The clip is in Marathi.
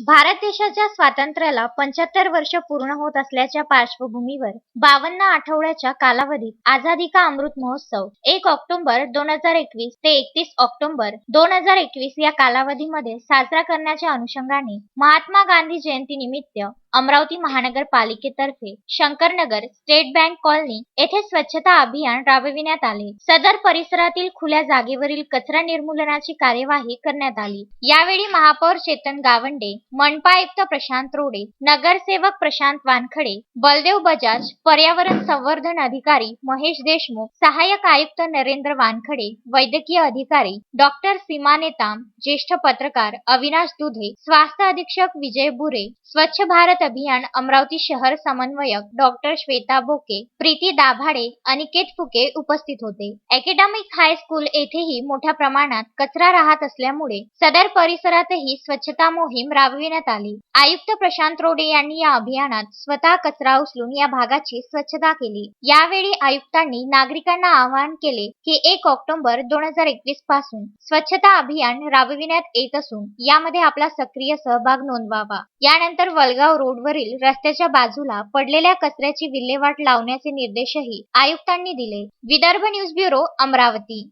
भारत देशाच्या स्वातंत्र्याला पंच्याहत्तर वर्ष पूर्ण होत असल्याच्या पार्श्वभूमीवर बावन्न आठवड्याच्या कालावधीत आझादी का अमृत महोत्सव? एक ऑक्टोबर दोन हजार एकवीस ते एकतीस ऑक्टोबर दोन हजार एकवीस या कालावधीमध्ये साजरा करण्याच्या अनुषंगाने महात्मा गांधी जयंती निमित्त अमरावती महानगरपालिकेतर्फे शंकरनगर स्टेट बँक कॉलनी येथे स्वच्छता अभियान राबविण्यात आले. सदर परिसरातील खुल्या जागेवरील कचरा निर्मूलनाची कार्यवाही करण्यात आली. यावेळी महापौर चेतन गावंडे मनपा आयुक्त प्रशांत रोडे नगरसेवक प्रशांत वानखडे बलदेव बजाज पर्यावरण संवर्धन अधिकारी महेश देशमुख सहाय्यक आयुक्त नरेंद्र वानखडे वैद्यकीय अधिकारी डॉक्टर सीमा नेताम ज्येष्ठ पत्रकार अविनाश दुधे स्वास्थ्य अधीक्षक विजय बुरे स्वच्छ भारत अभियान अमरावती शहर समन्वयक डॉक्टर श्वेता बोके प्रीती दाभाडे अनिकेत फुके उपस्थित होते. अकॅडमिक हायस्कूल येथेही मोठ्या प्रमाणात कचरा राहत असल्यामुळे सदर परिसरातही स्वच्छता मोहीम राबविण्यात आली. आयुक्त प्रशांत रोडे यांनी या अभियानात स्वतः कचरा उचलून या भागाची स्वच्छता केली. यावेळी आयुक्तांनी नागरिकांना आवाहन केले की एक ऑक्टोबर दोन हजार एकवीसपासून स्वच्छता अभियान राबविण्यात येत असून यामध्ये आपला सक्रिय सहभाग नोंदवावा. यानंतर वलगाव रोड रोडवरील रस्त्याच्या बाजूला पडलेल्या कचऱ्याची विल्हेवाट लावण्याचे निर्देशही आयुक्तांनी दिले. Vidarbha news bureau Amravati.